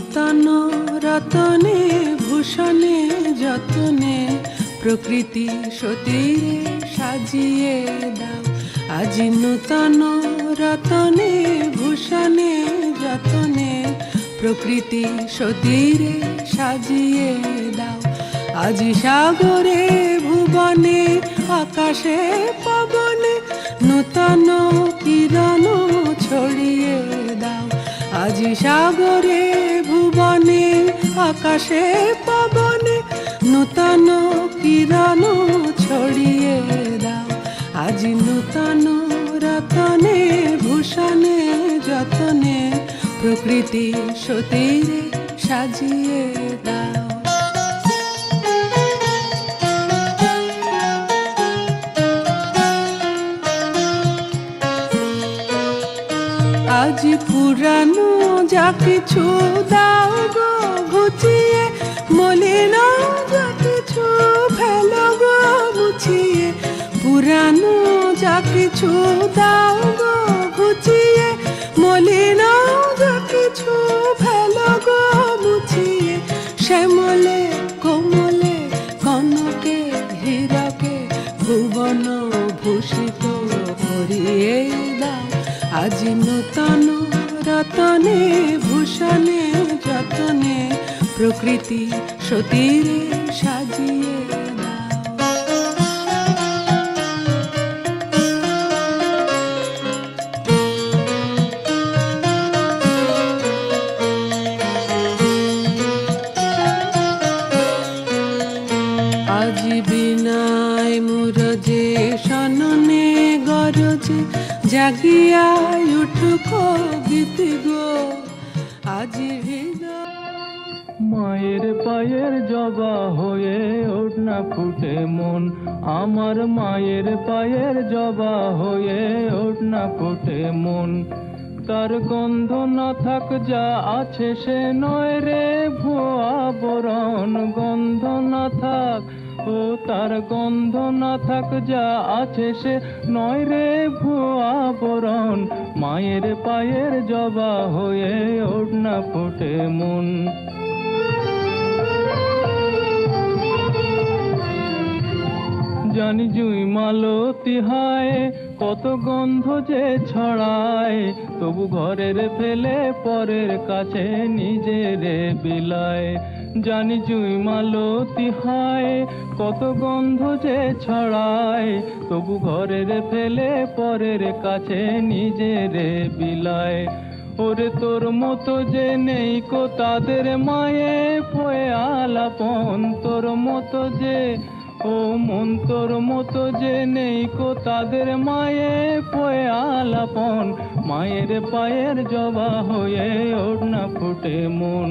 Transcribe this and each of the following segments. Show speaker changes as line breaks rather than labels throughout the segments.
নূতন রতনে, ভূষণে, যতনে, প্রকৃতি সতীরে সাজিয়ে দাও। আজি নূতন রতনে, ভূষণে, যতনে, প্রকৃতি সতীরে সাজিয়ে দাও। আজি সাগরে, ভুবনে, আকাশে, পবনে, নূতন কিরণ ছড়িয়ে দাও। আজি সাগরে আকাশে পবনে নূতন কিরণ ছড়িয়ে দাও। আজি নূতন রতনে, ভূষণে যতনে, প্রকৃতি সতীরে সাজিয়ে দাও। আজ পুরানো যা কিছু দাও গো কিছু দাও গো ঘুচিয়ে মলিন যা কিছু মুছিয়ে। শ্যামলে, কোমলে, কনকে, হীরকে, ভুবন ভূষিত করিয়ে দাও। আজি নূতন রতনে, ভূষণে যতনে, প্রকৃতি সতীরে সাজিয়ে আজি মুরজে সননে গরজে জাগিয়া উঠুক গীত গো।
মায়ের পায়ের জবা হয়ে ওঠ না ফুটে মন। আমার মায়ের পায়ের জবা হয়ে ওঠ না ফুটে মন। তার গন্ধ না থাক যা আছে সে নয় রে ভুয়া বরণ। গন্ধ না থাক তার গন্ধ না থাক যা আছে সে নয় রে ভুয়া বরণ। মায়ের পায়ের জবা হয়ে ওঠ না ফুটে মন। জানি জুই মালতি হায় কত গন্ধ যে ছড়ায়, তবু ঘরের ফেলে পরের কাছে নিজের বিলায়। জানি জুই মালতি হায়, কত গন্ধ যে ছড়ায়, তবু ঘরের ফেলে পরের কাছে নিজের বিলায়। ওরে তোর মতো যে নেই কো তাদের মায়ে ফয়ে আলাপন তোর মতো যে ও মন্তর তোর মতো যে নেই কো তাদের মায়ে পয়ে আলাপন। মায়ের পায়ের জবা হয়ে ওড়না ফুটে মন।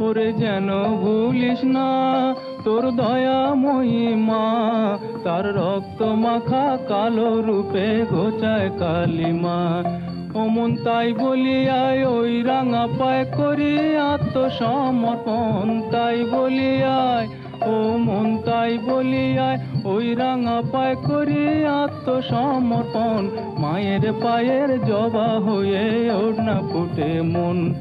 ওরে যেন ভুলিস না, তোর দয়া মহিমা, তার রক্ত মাখা কালো রূপে ঘোচায় কালিমা। অমন তাই বলিয়ায়, ওই রাঙা পায় করি আত্মসমর্পণ তাই বলিয়ায়। ও মন তাই বলিয়ায়, ওই রাঙা পায় করি আত্মসমর্পণ। মায়ের পায়ের জবা হয়ে ওঠ না ফুটে মন।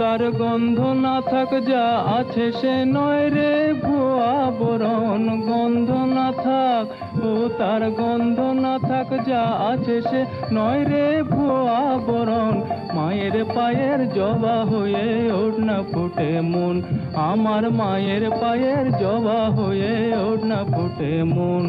তার গন্ধ না থাক, যা আছে সে নয় রে ভুয়া বরণ। গন্ধ না থাক, ও তার গন্ধ না থাক, যা আছে সে নয় রে ভুয়া বরণ। মায়ের পায়ের জবা হয়ে ওঠ না ফুটে মন। আমার মায়ের পায়ের জবা হয়ে ওঠ না ফুটে মন।